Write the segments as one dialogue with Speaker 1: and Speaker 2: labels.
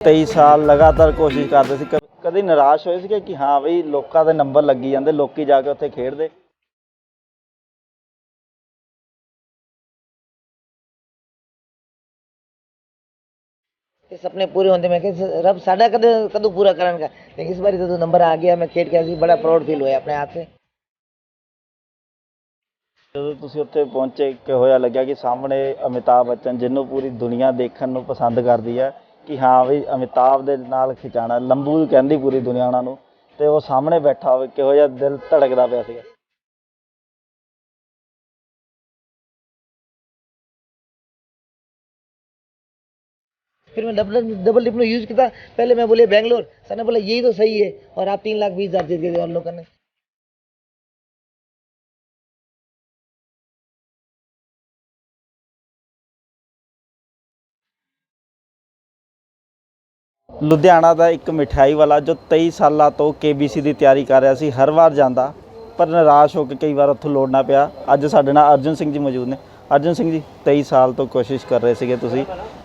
Speaker 1: 23 ਸਾਲ ਲਗਾਤਾਰ ਕੋਸ਼ਿਸ਼ ਕਰਦੇ ਸੀ ਕ- ਕਦੀ ਨਿਰਾਸ਼ ਹੋਏ ਸੀ ਕਿ ਹਾਂ ਬਈ ਲੋਕਾਂ ਦੇ ਨੰਬਰ ਲੱਗੀ ਜਾਂਦੇ ਲੋਕੀ ਜਾ ਕੇ ਉੱਥੇ ਖੇਡਦੇ?
Speaker 2: ਇਹ ਸੁਪਨੇ ਪੂਰੇ ਹੁੰਦੇ ਮੈਂ ਕਿ ਰੱਬ ਸਾਡਾ ਕਦੇ ਕਦੋਂ ਪੂਰਾ ਕਰਨਗਾ? ਲੇਕਿਨ ਇਸ ਵਾਰੀ ਜਦੋਂ ਨੰਬਰ ਆ ਗਿਆ ਮੈਂ ਖੇਡ ਕੇ ਅਸੀਂ ਬੜਾ ਪ੍ਰਾਊਡ ਫੀਲ ਹੋਇਆ ਆਪਣੇ ਆਪ ਤੇ।
Speaker 1: ਜਦੋਂ ਤੁਸੀਂ ਉੱਥੇ ਪਹੁੰਚੇ ਕਿਹੋ ਜਿਹਾ ਲੱਗਿਆ ਕਿ ਸਾਹਮਣੇ ਅਮਿਤਾਭ ਬੱਚਨ ਜਿਹਨੂੰ ਪੂਰੀ ਦੁਨੀਆ ਦੇਖਣ ਨੂੰ ਪਸੰਦ ਕਰਦੀ ਹੈ ਕਿ ਹਾਂ ਬਈ ਅਮਿਤਾਭ ਦੇ ਨਾਲ ਖਿਚਾਣਾ ਲੰਬੂ ਕਹਿੰਦੀ ਪੂਰੀ ਦੁਨੀਆ ਉਹਨਾਂ ਨੂੰ ਤੇ ਉਹ ਸਾਹਮਣੇ ਬੈਠਾ ਹੋਵੇ ਕਿਹੋ ਜਿਹਾ ਦਿਲ ਧੜਕਦਾ ਪਿਆ ਸੀਗਾ
Speaker 2: फिर मैं डबल डबल डिप्लो यूज किया पहले मैं बोले बैंगलोर सर ने बोला यही तो सही है और आप तीन लाख बीस हजार जीत गए और लोगों ने
Speaker 1: ਲੁਧਿਆਣਾ ਦਾ ਇੱਕ ਮਠਿਆਈ ਵਾਲਾ ਜੋ 23 ਸਾਲਾਂ ਤੋਂ KBC ਦੀ ਤਿਆਰੀ ਕਰ ਰਿਹਾ ਸੀ, ਹਰ ਵਾਰ ਜਾਂਦਾ, ਪਰ ਨਿਰਾਸ਼ ਹੋ ਕੇ ਕਈ ਵਾਰ ਉੱਥੋਂ ਲੋੜਨਾ ਪਿਆ। ਅੱਜ ਸਾਡੇ ਨਾਲ ਅਰਜੁਨ ਸਿੰਘ ਜੀ ਮੌਜੂਦ ਨੇ। ਅਰਜਨ ਸਿੰਘ ਜੀ 23 ਸਾਲ ਤੋਂ ਕੋਸ਼ਿਸ਼ ਕਰ ਰਹੇ ਸੀਗੇ ਤੁਸੀਂ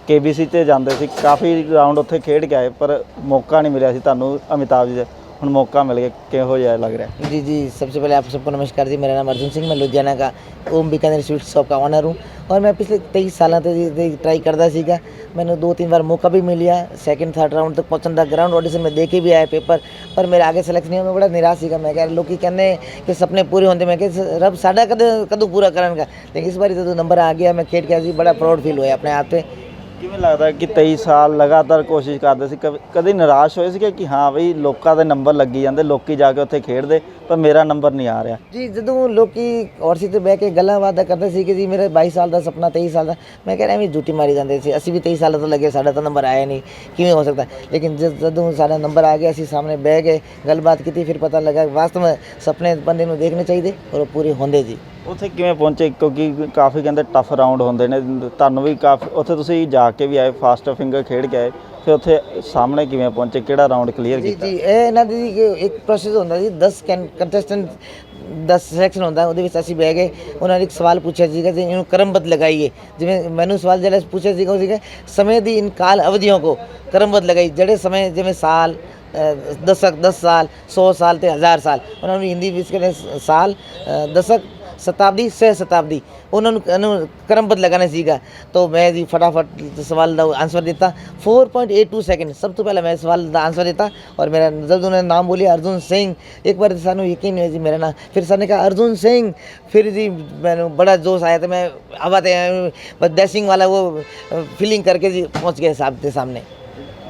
Speaker 1: KBC ਤੇ ਜਾਂਦੇ ਸੀ। ਕਾਫੀ ਰਾਊਂਡ ਉੱਥੇ ਖੇਡ ਕੇ ਆਏ, ਪਰ ਮੌਕਾ ਨਹੀਂ ਮਿਲਿਆ ਸੀ ਤੁਹਾਨੂੰ, ਅਮਿਤਾਭ ਜੀ ਦਾ। ਹੁਣ ਮੌਕਾ ਮਿਲ ਗਿਆ ਕਿਹੋ ਜਿਹਾ ਲੱਗ ਰਿਹਾ
Speaker 2: जी जी सबसे पहले आप सबको नमस्कार जी मेरा नाम अर्जुन सिंह मैं लुधियाना का ओम बीकानेर स्वीट शॉप का ऑनर हूँ और मैं पिछले तेईस ਸਾਲਾਂ ਤੋਂ ਜੀ ਟਰਾਈ ਕਰਦਾ ਸੀਗਾ ਮੈਨੂੰ ਦੋ ਤਿੰਨ ਵਾਰ ਮੌਕਾ ਵੀ ਮਿਲਿਆ ਸੈਕਿੰਡ ਥਰਡ ਰਾਊਂਡ ਤੱਕ ਪਹੁੰਚਣ ਦਾ ਗਰਾਊਂਡ ਆਡੀਸ਼ਨ ਮੈਂ ਦੇ ਕੇ ਵੀ ਆਇਆ ਪੇਪਰ ਪਰ ਮੇਰੇ ਆਗੇ ਸਿਲੈਕਟ ਨਹੀਂ ਹੋਇਆ ਮੈਂ ਬੜਾ ਨਿਰਾਸ਼ ਸੀਗਾ ਮੈਂ ਕਿਹਾ ਲੋਕੀ ਕਹਿੰਦੇ ਕਿ ਸੁਪਨੇ ਪੂਰੇ ਹੁੰਦੇ ਮੈਂ ਕਿਹਾ ਰੱਬ ਸਾਡਾ ਕਦੇ ਕਦੋਂ ਪੂਰਾ ਕਰਨਗਾ ਲੇਕਿਨ ਇਸ ਵਾਰੀ ਜਦੋਂ ਨੰਬਰ ਆ ਗਿਆ ਮੈਂ ਖੇਡ ਕੇ ਅਸੀਂ ਬੜਾ ਪ੍ਰਾਊਡ ਫੀਲ ਹੋਇਆ ਆਪਣੇ ਆਪ ਤੇ
Speaker 1: ਕਿਵੇਂ ਲੱਗਦਾ ਕਿ 23 ਸਾਲ ਲਗਾਤਾਰ ਕੋਸ਼ਿਸ਼ ਕਰਦੇ ਸੀ? ਕਦੇ- ਕਦੇ ਨਿਰਾਸ਼ ਹੋਏ ਸੀ ਕਿ ਹਾਂ ਬਈ ਲੋਕਾਂ ਦੇ ਨੰਬਰ ਲੱਗੀ ਜਾਂਦੇ, ਲੋਕੀ ਜਾ ਕੇ ਉੱਥੇ ਖੇਡਦੇ, ਪਰ ਮੇਰਾ ਨੰਬਰ ਨਹੀਂ ਆ ਰਿਹਾ।
Speaker 2: ਜੀ, ਜਦੋਂ ਲੋਕੀ ਔਰਸੀ ਤੇ ਬਹਿ ਕੇ ਗੱਲਾਂ ਬਾਤਾਂ ਕਰਦੇ ਸੀ ਕਿ ਜੀ ਮੇਰੇ 22 ਸਾਲ ਦਾ ਸੁਪਨਾ 23 ਸਾਲ ਦਾ, ਮੈਂ ਕਹਿ ਰਿਹਾ ਵੀ ਝੂਠੀ ਮਾਰੀ ਜਾਂਦੇ ਸੀ। ਅਸੀਂ ਵੀ 23 ਸਾਲਾਂ ਤੋਂ ਲੱਗੇ, ਸਾਡਾ ਤਾਂ ਨੰਬਰ ਆਇਆ ਨਹੀਂ। ਕਿਵੇਂ ਹੋ ਸਕਦਾ? ਲੇਕਿਨ ਜਦ- ਜਦੋਂ ਸਾਡਾ ਨੰਬਰ ਆ ਗਿਆ, ਅਸੀਂ ਸਾਹਮਣੇ ਬਹਿ ਗਏ, ਗੱਲਬਾਤ ਕੀਤੀ, ਫਿਰ ਪਤਾ ਲੱਗਾ ਵਾਸਤਵ ਵਿੱਚ ਸੁਪਨੇ ਬੰਦੇ ਨੂੰ ਦੇਖਣੇ ਚਾਹੀਦੇ ਔਰ ਉਹ ਪੂਰੇ ਹੁੰਦੇ ਜੀ
Speaker 1: ਉੱਥੇ ਕਿਵੇਂ ਪਹੁੰਚੇ? ਕਿਉਂਕਿ ਕਾਫੀ ਕਹਿੰਦੇ ਟਫ ਰਾਊਂਡ ਹੁੰਦੇ ਨੇ। ਤੁਹਾਨੂੰ ਵੀ ਕਾਫੀ ਉੱਥੇ ਤੁਸੀਂ ਜਾ ਕੇ ਵੀ ਆਏ ਫਾਸਟ ਫਿੰਗਰ ਖੇਡ ਕੇ ਆਏ ਫਿਰ ਉੱਥੇ ਸਾਹਮਣੇ ਕਿਵੇਂ ਪਹੁੰਚੇ? ਕਿਹੜਾ ਰਾਊਂਡ ਕਲੀਅਰ
Speaker 2: ਜੀ
Speaker 1: ਕੀਤਾ?
Speaker 2: ਜੀ ਇਹ ਇਹਨਾਂ ਦੀ ਇੱਕ- ਪ੍ਰੋਸੈਸ ਹੁੰਦਾ ਜੀ 10 ਕੰਟੈਸਟੈਂਟ 10 ਸਿਲੈਕਸ਼ਨ ਹੁੰਦਾ ਉਹਦੇ ਵਿੱਚ ਅਸੀਂ ਬਹਿ ਗਏ ਉਹਨਾਂ ਨੇ ਇੱਕ ਸਵਾਲ ਪੁੱਛਿਆ ਸੀਗਾ ਜੀ ਇਹਨੂੰ ਕਰਮਬੱਧ ਲਗਾਈਏ। ਜਿਵੇਂ ਮੈਨੂੰ ਸਵਾਲ ਜਿਹੜਾ ਪੁੱਛਿਆ ਸੀਗਾ ਉਹ ਸੀਗਾ ਸਮੇਂ ਦੀ ਇਨ ਕਾਲ ਅਵਧੀਆਂ ਕੋ ਕਰਮਬੱਧ ਲਗਾਈ ਜਿਹੜੇ ਸਮੇਂ ਜਿਵੇਂ ਸਾਲ ਦਸ਼ਕ 10 ਸਾਲ 100 ਸਾਲ ਤੇ 1000 ਸਾਲ ਉਹਨਾਂ ਨੂੰ ਹਿੰਦੀ ਵਿੱਚ ਕਹਿੰਦੇ ਸਾਲ ਦਸ਼ਕ ਸ਼ਤਾਬਦੀ ਸਹਿ ਸ਼ਤਾਬਦੀ ਉਹਨਾਂ ਨੂੰ ਇਹਨੂੰ ਕਰਮਬੱਧ ਲਗਾਣਾ ਸੀਗਾ ਤਾਂ ਮੈਂ ਜੀ ਫਟਾਫਟ ਸਵਾਲ ਦਾ ਆਨਸਰ ਦਿੱਤਾ 4.82 ਸੈਕਿੰਡ ਸਭ ਤੋਂ ਪਹਿਲਾਂ ਮੈਂ ਸਵਾਲ ਦਾ ਆਨਸਰ ਦਿੱਤਾ और मेरा जब उन्होंने नाम बोलिया अर्जुन सिंह एक बार सानू यकीन नहीं हुआ जी मेरा नाम फिर सर ने कहा अर्जुन सिंह फिर जी मैंने बड़ा जोश आया था मैं हवा थे बस डैशिंग वाला वो फीलिंग करके जी पहुंच गए साहब के सामने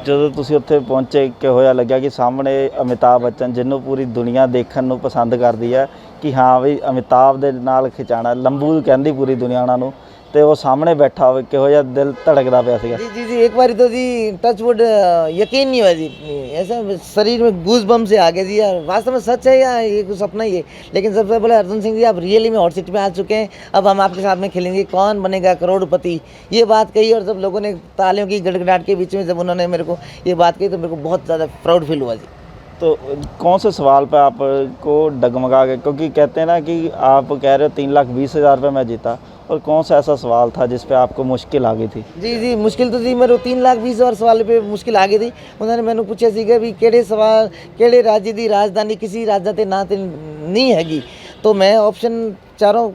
Speaker 1: ਜਦੋਂ ਤੁਸੀਂ ਉੱਥੇ ਪਹੁੰਚੇ ਕਿਹੋ ਜਿਹਾ ਲੱਗਿਆ ਕਿ ਸਾਹਮਣੇ ਅਮਿਤਾਭ ਬੱਚਨ ਜਿਹਨੂੰ ਪੂਰੀ ਦੁਨੀਆ ਦੇਖਣ ਨੂੰ ਪਸੰਦ ਕਰਦੀ ਹੈ ਕਿ ਹਾਂ ਬਈ ਅਮਿਤਾਭ ਦੇ ਨਾਲ ਖਿਚਾਣਾ ਲੰਬੂ ਕਹਿੰਦੀ ਪੂਰੀ ਦੁਨੀਆ ਉਹਨਾਂ ਨੂੰ ਤੇ ਉਹ ਸਾਹਮਣੇ ਬੈਠਾ ਹੋਵੇ ਕਿਹੋ ਜਿਹਾ ਦਿਲ ਧੜਕਦਾ ਪਿਆ ਸੀਗਾ
Speaker 2: जी जी जी एक बार तो जी टच वुड यकीन नहीं हुआ जी ऐसा शरीर में गूज बम से आ गया जी यार वास्तव में सच है या ये कुछ सपना ही है लेकिन सबसे पहले अर्जुन सिंह जी आप रियली में हॉट सीट में आ चुके हैं अब हम आपके साथ में खेलेंगे कौन बनेगा करोड़पति ये बात कही और जब लोगों ने तालियों की गड़गड़ाहट के बीच में जब उन्होंने मेरे को ये बात कही तो मेरे को बहुत ज़्यादा प्राउड फील हुआ जी
Speaker 1: तो कौन से सवाल पे आपको डगमगा गए क्योंकि कहते हैं ना कि आप कह रहे हो तीन लाख बीस हज़ार रुपये मैं जीता और कौन सा ऐसा सवाल था जिस पे आपको मुश्किल आ गई थी
Speaker 2: ਜੀ ਜੀ ਮੁਸ਼ਕਿਲ ਤਾਂ ਜੀ ਮੇਰੇ 3 ਲੱਖ 20 ਹਜ਼ਾਰ ਸਵਾਲ पे ਮੁਸ਼ਕਿਲ ਆ ਗਈ ਸੀ ਉਹਨਾਂ ਨੇ ਮੈਨੂੰ ਪੁੱਛਿਆ ਸੀਗਾ ਵੀ ਕਿਹੜੇ ਸਵਾਲ ਕਿਹੜੇ ਰਾਜ ਦੀ ਰਾਜਧਾਨੀ ਕਿਸੇ ਰਾਜ ਦੇ ਨਾਂ ਤੇ ਨਹੀਂ ਹੈਗੀ ਤਾਂ ਮੈਂ ਆਪਸ਼ਨ ਚਾਰੋਂ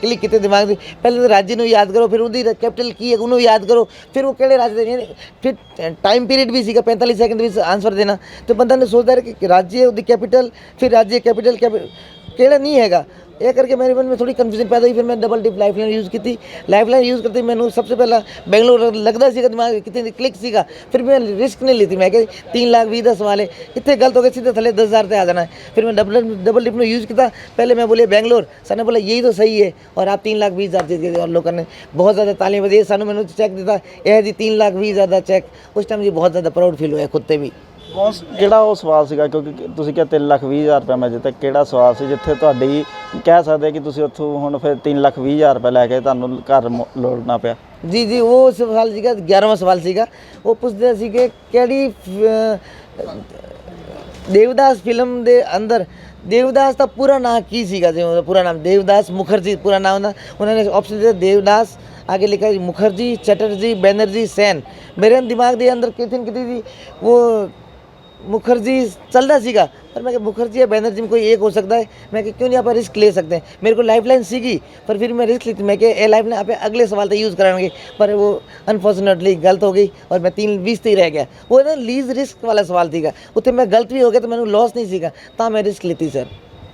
Speaker 2: ਕਲਿੱਕ ਕੀਤੇ ਦਿਮਾਗ ਦੇ। ਪਹਿਲੇ ਤਾਂ ਰਾਜ ਨੂੰ ਯਾਦ ਕਰੋ, ਫਿਰ ਉਹਦੀ ਕੈਪੀਟਲ ਕੀ ਹੈ, ਉਹਨੂੰ ਯਾਦ ਕਰੋ। ਫਿਰ ਉਹ ਕਿਹੜੇ ਰਾਜ ਦੇ ਨੇ? ਫਿਰ ਟਾਈਮ ਪੀਰੀਅਡ ਵੀ ਸੀਗਾ 45 ਸੈਕਿੰਡ ਵਿੱਚ ਆਨਸਰ ਦੇਣਾ। ਤੇ ਬੰਦਾ ਨੇ ਸੋਚਦਾ ਰਿਹਾ ਕਿ ਰਾਜੇ ਉਹਦੀ ਕੈਪੀਟਲ ਫਿਰ ਰਾਜ ਕੈਪੀਟਲ ਕਿਹੜਾ ਨਹੀਂ ਹੈਗਾ। ਇਹ ਕਰਕੇ ਮੇਰੇ ਮਨ ਵਿੱਚ ਥੋੜੀ ਕਨਫਿਊਜ਼ਨ ਪੈਦਾ ਹੋਈ, ਫਿਰ ਮੈਂ ਡਬਲ ਡਿਪ ਲਾਈਫਲਾਈਨ ਯੂਜ਼ ਕੀਤੀ। ਲਾਈਫਲਾਈਨ ਯੂਜ਼ ਕਰਤੇ ਮੈਨੂੰ ਸਭ ਤੋਂ ਪਹਿਲਾਂ ਬੈਂਗਲੌਰ ਲੱਗਦਾ ਸੀਗਾ, ਦਿਮਾਗ ਕਿਤੇ ਕਲਿੱਕ ਸੀਗਾ। ਫਿਰ ਮੈਂ ਰਿਸਕ ਨਹੀਂ ਲਈਤੀ ਮੈਂ ਕਿ 3 ਲੱਖ 20 ਦਾ ਸਵਾਲ ਹੈ। ਇੱਥੇ ਗਲਤ ਹੋ ਗਿਆ, ਸਿੱਧਾ ਥੱਲੇ 10000 ਤੇ ਆ ਜਾਣਾ ਫਿਰ ਮੈਂ ਡਬਲ ਡਬਲ ਡਿਪ ਨੂੰ ਯੂਜ਼ ਕੀਤਾ। ਪਹਿਲੇ ਮੈਂ ਬੋਲੇ ਬੈਂਗਲੌਰ ਸਾਨੂੰ ਬੋਲੇ ਯਹੀ ਤਾਂ ਸਹੀ ਹੈ। ਔਰ ਆਪ 3 ਲੱਖ 20000 ਦੇ ਗਏ ਔਰ ਲੋਕਾਂ ਨੇ ਬਹੁਤ ਜ਼ਿਆਦਾ ਤਾਲੀਆਂ ਵਜੇ ਸਾਨੂੰ ਮੈਨੂੰ ਚੈੱਕ ਦਿੱਤਾ, ਇਹ ਜੀ 3 ਲੱਖ 20000 ਦਾ ਚੈੱਕ ਉਸ ਟਾਈਮ ਜੀ ਬਹੁਤ ਜ਼ਿਆਦਾ ਪ੍ਰਾਊਡ ਫੀਲ ਹੋਇਆ ਖੁਦ ਤੇ ਵੀ।
Speaker 1: ਕੌਣ ਕਿਹੜਾ ਉਹ ਸਵਾਲ ਸੀਗਾ? ਕਿਉਂਕਿ ਤੁਸੀਂ ਕਿਹਾ 3 ਲੱਖ 20 ਹਜ਼ਾਰ ਰੁਪਏ ਮੈਂ ਜਿੱਤੇ, ਕਿਹੜਾ ਸਵਾਲ ਸੀ? ਜਿੱਥੇ ਤੁਹਾਡੀ ਕਹਿ ਸਕਦੇ ਕਿ ਤੁਸੀਂ ਉੱਥੋਂ ਹੁਣ ਫਿਰ 3 ਲੱਖ 20 ਹਜ਼ਾਰ ਰੁਪਏ ਲੈ ਕੇ ਤੁਹਾਨੂੰ ਘਰ ਲੋੜਨਾ ਪਿਆ।
Speaker 2: ਜੀ ਜੀ, ਉਹ ਸਵਾਲ ਸੀਗਾ 11ਵਾਂ ਸਵਾਲ ਸੀਗਾ। ਉਹ ਪੁੱਛਦੇ ਸੀ ਕਿ ਕਿਹੜੀ ਦੇਵਦਾਸ ਫਿਲਮ ਦੇ ਅੰਦਰ, ਦੇਵਦਾਸ ਦਾ ਪੂਰਾ ਨਾਮ ਕੀ ਸੀਗਾ? ਜੇ ਉਹਦਾ ਪੂਰਾ ਨਾਮ ਦੇਵਦਾਸ ਮੁਖਰਜੀ, ਪੂਰਾ ਨਾਮ ਉਹਨਾਂ ਉਹਨਾਂ ਨੇ ਆਪਸ਼ਨ ਦਿੱਤਾ ਦੇਵਦਾਸ, ਅੱਗੇ ਲਿਖਿਆ ਮੁਖਰਜੀ, ਚਟਰਜੀ, ਬੈਨਰਜੀ, ਸੈਨ। ਮੇਰੇ ਦਿਮਾਗ ਦੇ ਅੰਦਰ ਕਿਤੇ ਨਾ ਕਿਤੇ ਜੀ, ਉਹ ਮੁਖਰਜੀ ਚੱਲਦਾ ਸੀਗਾ ਪਰ ਮੈਂ ਕਿ ਮੁਖਰਜੀ ਜਾਂ ਬੈਨਰਜੀ ਵਿੱਚ ਕੋਈ ਇੱਕ ਹੋ ਸਕਦਾ ਹੈ ਮੈਂ ਕਿ ਕਿਉਂ ਨਹੀਂ ਆਪਾਂ ਰਿਸਕ ਲੈ ਸਕਦੇ ਮੇਰੇ ਕੋਲ ਲਾਈਫ ਲਾਈਨ ਸੀਗੀ ਪਰ ਫਿਰ ਮੈਂ ਰਿਸਕ ਲਈ ਮੈਂ ਕਿ ਇਹ ਲਾਈਫ ਲਾਈਨ ਆਪੇ ਅਗਲੇ ਸਵਾਲ ਤੇ ਯੂਜ਼ ਕਰਾਂਗੇ ਪਰ ਉਹ ਅਨਫੋਰਚੂਨੇਟਲੀ ਗਲਤ ਹੋ ਗਈ ਔਰ ਮੈਂ 3 20 ਤੇ ਰਹਿ ਗਿਆ ਉਹ ਨਾ ਲੀਜ਼ ਰਿਸਕ ਵਾਲਾ ਸਵਾਲ ਸੀਗਾ ਉੱਥੇ ਮੈਂ ਗਲਤ ਵੀ ਹੋ ਗਿਆ ਤਾਂ ਮੈਨੂੰ ਲਾਸ ਨਹੀਂ ਸੀਗਾ ਤਾਂ ਮੈਂ ਰਿਸਕ ਲਈਤੀ ਸਰ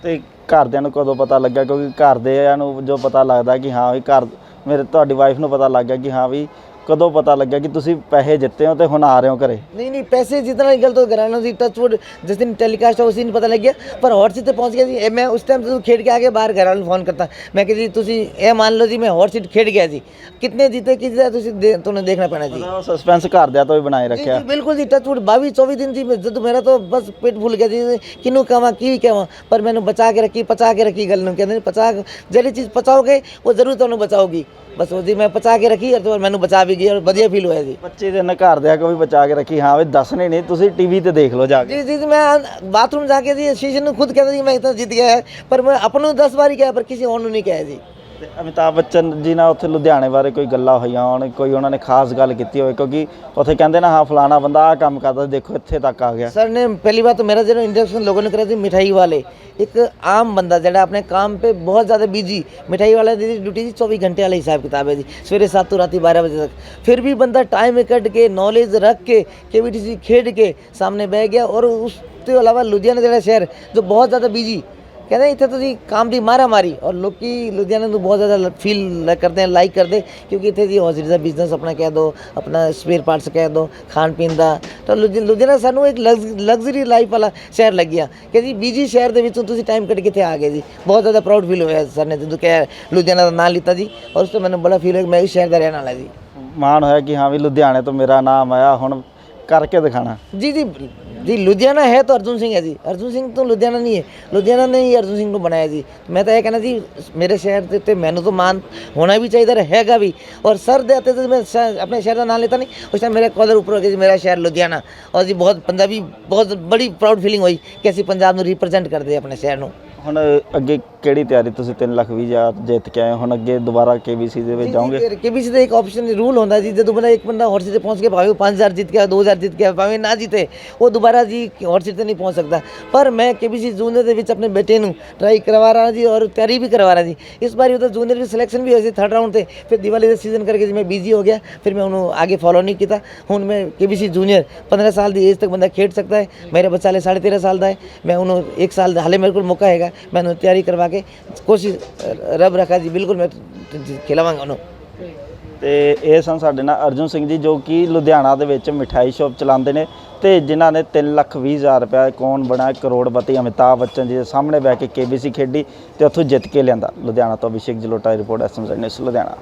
Speaker 1: ਤੇ ਘਰਦਿਆਂ ਨੂੰ ਕਦੋਂ ਪਤਾ ਲੱਗਾ? ਕਿਉਂਕਿ ਘਰਦਿਆਂ ਨੂੰ ਜੋ ਪਤਾ ਲੱਗਦਾ ਕਿ ਹਾਂ ਵੀ ਘਰ, ਮੇਰੇ, ਤੁਹਾਡੀ ਵਾਈਫ ਨੂੰ ਪਤਾ ਲੱਗ ਗਿਆ ਕਿ ਹਾਂ ਵੀ ਕਦੋਂ ਪਤਾ ਲੱਗਿਆ ਕਿ ਤੁਸੀਂ ਪੈਸੇ ਜਿੱਤੇ ਹੋ ਤੇ ਹੁਣ ਆ ਰਹੇ ਹੋ ਘਰੇ?
Speaker 2: ਨਹੀਂ ਨਹੀਂ ਪੈਸੇ ਜਿਤਨਾ ਗੱਲ ਤੋਂ ਕਰਾਣਾ ਸੀ ਟੱਚਵੁੱਡ ਜਿਸ ਦਿਨ ਟੈਲੀਕਾਸਟ ਉਸ ਦਿਨ ਪਤਾ ਲੱਗਿਆ ਪਰ ਹੌਟ ਸੀਟ ਤੇ ਪਹੁੰਚ ਗਿਆ ਸੀ। ਇਹ ਮੈਂ ਉਸ ਟਾਈਮ ਤੋਂ ਖੇਡ ਕੇ ਆ ਕੇ ਬਾਹਰ ਘਰਾਂ ਨੂੰ ਫੋਨ ਕਰਤਾ ਮੈਂ ਕਿਹਾ ਜੀ ਤੁਸੀਂ ਇਹ ਮੰਨ ਲਓ ਜੀ ਮੈਂ ਹੌਟ ਸੀਟ ਖੇਡ ਗਿਆ ਸੀ। ਕਿੰਨੇ ਜਿੱਤੇ ਕਿਹਦਾ ਤੁਸੀਂ ਤੁਹਾਨੂੰ ਦੇਖਣਾ ਪੈਣਾ ਜੀ?
Speaker 1: ਮਤਲਬ ਸਸਪੈਂਸ ਘਰਦਿਆਂ ਤੋਂ ਵੀ ਬਣਾਏ ਰੱਖਿਆ।
Speaker 2: ਬਿਲਕੁਲ ਜੀ ਟੱਚਵੁੱਡ 22 24 ਦਿਨ ਜੀ ਮੈਂ- ਜਦੋਂ ਮੇਰਾ ਤਾਂ ਬਸ ਪੇਟ ਭੁੱਲ ਗਿਆ ਜੀ ਕਿਨੂੰ ਕਹਾਂ ਕੀ ਕਹਾਂ ਪਰ ਮੈਨੂੰ ਬਚਾ ਕੇ ਰੱਖੀ ਬਚਾ ਕੇ ਰੱਖੀ ਗੱਲ ਨੂੰ ਕਹਿੰਦੇ ਨੇ ਬਚਾ ਜਿਹੜੀ ਚੀਜ਼ ਬਚਾਓਗੇ ਉਹ ਜ਼ਰੂਰ ਤੁਹਾਨੂੰ ਬਚਾਓਗੀ ਬਸ ਉਹਦੀ ਮੈਂ ਬਚਾ ਕੇ ਰੱਖੀ ਔਰ ਮੈਨੂੰ ਬਚਾ ਵੀ ਜੀ ਔਰ ਵਧੀਆ ਫੀਲ ਹੋਇਆ ਜੀ।
Speaker 1: ਬੱਚੇ ਦੇ ਨਾ ਘਰ ਦੇ ਆ ਕੋਈ ਬਚਾ ਕੇ ਰੱਖੀ ਹਾਂ ਵੇ ਦੱਸਣੇ ਨੇ ਤੁਸੀਂ ਟੀਵੀ ਤੇ ਦੇਖ ਲਓ ਜਾ ਕੇ।
Speaker 2: ਜੀ ਜੀ ਮੈਂ ਬਾਥਰੂਮ ਜਾ ਕੇ ਜੀ ਸ਼ੀਸ਼ੇ ਨੂੰ ਖੁਦ ਕਹਿੰਦਾ ਜੀ ਮੈਂ ਤਾਂ ਜਿੱਤ ਗਿਆ ਹੈ, ਪਰ ਮੈਂ ਆਪਾਂ ਨੂੰ 10 ਵਾਰੀ ਕਿਹਾ ਪਰ ਕਿਸੇ ਹੋਰ ਨੂੰ ਨਹੀਂ ਕਿਹਾ ਜੀ।
Speaker 1: ਤੇ ਅਮਿਤਾਭ ਬੱਚਨ ਜੀ ਨਾਲ ਉੱਥੇ ਲੁਧਿਆਣੇ ਬਾਰੇ ਕੋਈ ਗੱਲਾਂ ਹੋਈਆਂ ਹੋਣ ਕੋਈ ਉਹਨਾਂ ਨੇ ਖਾਸ ਗੱਲ ਕੀਤੀ ਹੋਵੇ ਕਿਉਂਕਿ ਉੱਥੇ ਕਹਿੰਦੇ ਨਾ ਹਾਂ ਫਲਾਣਾ ਬੰਦਾ ਆ ਕੰਮ ਕਰਦਾ ਦੇਖੋ ਇੱਥੇ ਤੱਕ ਆ ਗਿਆ
Speaker 2: सर ने पहली बात तो मेरा जो इंट्रोडक्शन लोगों ने करा थी मिठाई वाले एक आम बंदा जरा अपने काम पे बहुत ज़्यादा बिजी मिठाई वाला दी ड्यूटी थी चौबीस घंटे वाला हिसाब किताब है जी सवेरे सात तो रात बारह बजे तक फिर भी बंदा टाइम कट के नॉलेज रख के के वी खेड के सामने बह गया और उसके अलावा लुधियाना जरा शहर जो बहुत ज़्यादा बिजी ਕਹਿੰਦੇ ਇੱਥੇ ਤੁਸੀਂ ਕੰਮ ਦੀ ਮਾਰਾ ਮਾਰੀ ਔਰ ਲੋਕੀ ਲੁਧਿਆਣਾ ਨੂੰ ਬਹੁਤ ਜ਼ਿਆਦਾ ਫੀਲ ਕਰਦੇ ਆ ਲਾਈਕ ਕਰਦੇ ਕਿਉਂਕਿ ਇੱਥੇ ਜੀ ਹੌਜ਼ਰੀ ਦਾ ਬਿਜ਼ਨਸ ਆਪਣਾ ਕਹਿ ਦੋ ਆਪਣਾ ਸਪੇਅਰ ਪਾਰਟਸ ਕਹਿ ਦੋ ਖਾਣ ਪੀਣ ਦਾ। ਤਾਂ ਲੁਧਿ- ਲੁਧਿਆਣਾ ਸਾਨੂੰ ਇੱਕ ਲਗਜ਼ਰੀ ਲਾਈਫ ਵਾਲਾ ਸ਼ਹਿਰ ਲੱਗਿਆ। ਕਿ ਜੀ ਬੀਜੀ ਸ਼ਹਿਰ ਦੇ ਵਿੱਚੋਂ ਤੁਸੀਂ ਟਾਈਮ ਕੱਢ ਕੇ ਇੱਥੇ ਆ ਗਏ ਜੀ। ਬਹੁਤ ਜ਼ਿਆਦਾ ਪ੍ਰਾਊਡ ਫੀਲ ਹੋਇਆ ਸਰ ਨੇ ਜਦੋਂ ਕਿਹਾ ਲੁਧਿਆਣਾ ਦਾ ਨਾਂ ਲਿੱਤਾ ਜੀ। ਔਰ ਉਸ ਤੋਂ ਮੈਨੂੰ ਬੜਾ ਫੀਲ ਹੋਇਆ ਕਿ ਮੈਂ ਇਸ ਸ਼ਹਿਰ ਦਾ ਰਹਿਣ ਵਾਲਾ ਜੀ।
Speaker 1: ਮਾਣ ਹੋਇਆ ਕਿ ਹਾਂ ਵੀ ਲੁਧਿਆਣੇ ਤੋਂ ਮੇਰਾ ਨਾਮ ਆਇਆ ਹੁਣ ਕਰਕੇ ਦਿਖਾਣਾ।
Speaker 2: जी जी जी लुधियाना है तो अर्जुन सिंह है जी अर्जुन सिंह तो लुधियाना नहीं है लुधियाना ने ही अर्जुन सिंह ਨੂੰ ਬਣਾਇਆ ਜੀ ਮੈਂ ਤਾਂ ਇਹ ਕਹਿਣਾ ਜੀ ਮੇਰੇ ਸ਼ਹਿਰ ਦੇ ਉੱਤੇ ਮੈਨੂੰ ਤਾਂ ਮਾਨ ਹੋਣਾ ਵੀ ਚਾਹੀਦਾ ਹੈਗਾ ਵੀ ਔਰ ਸਰ ਦੇ ਹੱਥੇ ਤੇ ਮੈਂ ਸ਼- ਆਪਣੇ ਸ਼ਹਿਰ ਦਾ ਨਾਮ ਲੈਤਾ ਨਹੀਂ ਉਸ ਟਾਈਮ ਮੇਰੇ ਕਾਲਰ ਉੱਪਰ ਹੋ ਗਿਆ ਜੀ ਮੇਰਾ ਸ਼ਹਿਰ ਲੁਧਿਆਣਾ ਔਰ ਜੀ ਬਹੁਤ ਪੰਜਾਬੀ ਬਹੁਤ ਬੜੀ ਪ੍ਰਾਊਡ ਫੀਲਿੰਗ ਹੋਈ ਕਿ ਅਸੀਂ ਪੰਜਾਬ ਨੂੰ ਰਿਪਰੈਜ਼ੈਂਟ ਕਰਦੇ ਆਪਣੇ ਸ਼ਹਿਰ ਨੂੰ
Speaker 1: ਹੁਣ ਅੱਗੇ ਕਿਹੜੀ ਤਿਆਰੀ ਤੁਸੀਂ 3 ਲੱਖ ਵੀਹ ਹਜ਼ਾਰ ਜਿੱਤ ਕੇ ਆਏ ਹੋ, ਹੁਣ ਅੱਗੇ ਦੁਬਾਰਾ ਕੇਬੀਸੀ ਦੇ ਵਿੱਚ ਜਾਓਗੇ
Speaker 2: केबीसी ਦਾ ਇੱਕ ਆਪਸ਼ਨ ਰੂਲ ਹੁੰਦਾ ਜੀ ਜਦੋਂ ਬੰਦਾ ਇੱਕ ਬੰਦਾ ਹੌਟ ਸੀਟ ਤੇ ਪਹੁੰਚ ਕੇ ਭਾਵੇਂ ਉਹ 5000 ਜਿੱਤ ਗਿਆ 2000 ਜਿੱਤ ਗਿਆ ਭਾਵੇਂ ਨਾ ਜਿੱਤੇ ਉਹ ਦੁਬਾਰਾ ਜੀ ਹੌਟ ਸੀਟ ਤੇ ਨਹੀਂ ਪਹੁੰਚ ਸਕਦਾ ਪਰ ਮੈਂ ਕੇਬੀਸੀ ਜੂਨੀਅਰ ਦੇ ਵਿੱਚ ਆਪਣੇ ਬੇਟੇ ਨੂੰ ਟਰਾਈ ਕਰਵਾ ਰਹਾ ਜੀ ਔਰ ਤਿਆਰੀ ਵੀ ਕਰਵਾ ਰਹਾ ਜੀ ਇਸ ਵਾਰੀ ਉਹਦਾ ਜੂਨੀਅਰ ਵੀ ਸਿਲੈਕਸ਼ਨ ਵੀ ਹੋਈ ਸੀ ਥਰਡ ਰਾਊਂਡ ਤੇ ਫਿਰ ਦੀਵਾਲੀ ਦਾ ਸੀਜ਼ਨ ਕਰਕੇ ਜੀ ਮੈਂ ਬਿਜ਼ੀ ਹੋ ਗਿਆ ਫਿਰ ਮੈਂ ਉਹਨੂੰ ਆਗੇ ਫੋਲੋ ਨਹੀਂ ਕੀਤਾ ਹੁਣ ਮੈਂ ਕੇਬੀਸੀ ਜੂਨੀਅਰ 15 ਸਾਲ ਦੀ ਏਜ ਤੱਕ ਬੰਦਾ ਖੇਡ ਸਕਦਾ ਹੈ ਮੇਰੇ ਬੱਚਾ ਹਲੇ 13.5 ਸਾਲ ਦਾ ਹੈ ਮੈਂ ਉਹਨੂੰ ਇੱਕ ਸਾਲ ਦਾ ਹਲੇ ਮੇਰੇ ਕੋਲ ਮੌਕਾ ਹੈਗਾ ਮੈਂ ਉਹਨੂੰ ਤਿਆਰੀ ਕਰਵਾ ਕੇ ਕੋਸ਼ਿਸ਼ ਰੱਬ ਰੱਖਾ ਜੀ, ਬਿਲਕੁਲ ਮੈਂ ਖਿਲਾਵਾਂਗਾ ਉਹਨੂੰ।
Speaker 1: ਤੇ ਇਹ ਸਨ ਸਾਡੇ ਨਾਲ ਅਰਜੁਨ ਸਿੰਘ ਜੀ, ਜੋ ਕਿ ਲੁਧਿਆਣਾ ਦੇ ਵਿੱਚ ਮਿਠਾਈ ਸ਼ਾਪ ਚਲਾਉਂਦੇ ਨੇ ਤੇ ਜਿਨ੍ਹਾਂ ਨੇ 3 ਲੱਖ ਵੀਹ ਹਜ਼ਾਰ ਰੁਪਏ ਕੌਣ ਬਣਾ ਕਰੋੜਪਤੀ ਅਮਿਤਾਭ ਬੱਚਨ ਜੀ ਦੇ ਸਾਹਮਣੇ ਬਹਿ ਕੇ ਕੇਬੀਸੀ ਖੇਡੀ ਤੇ ਉੱਥੋਂ ਜਿੱਤ ਕੇ ਲਿਆਂਦਾ। ਲੁਧਿਆਣਾ ਤੋਂ Abhishek Jalota report S M Z news, Ludhiana.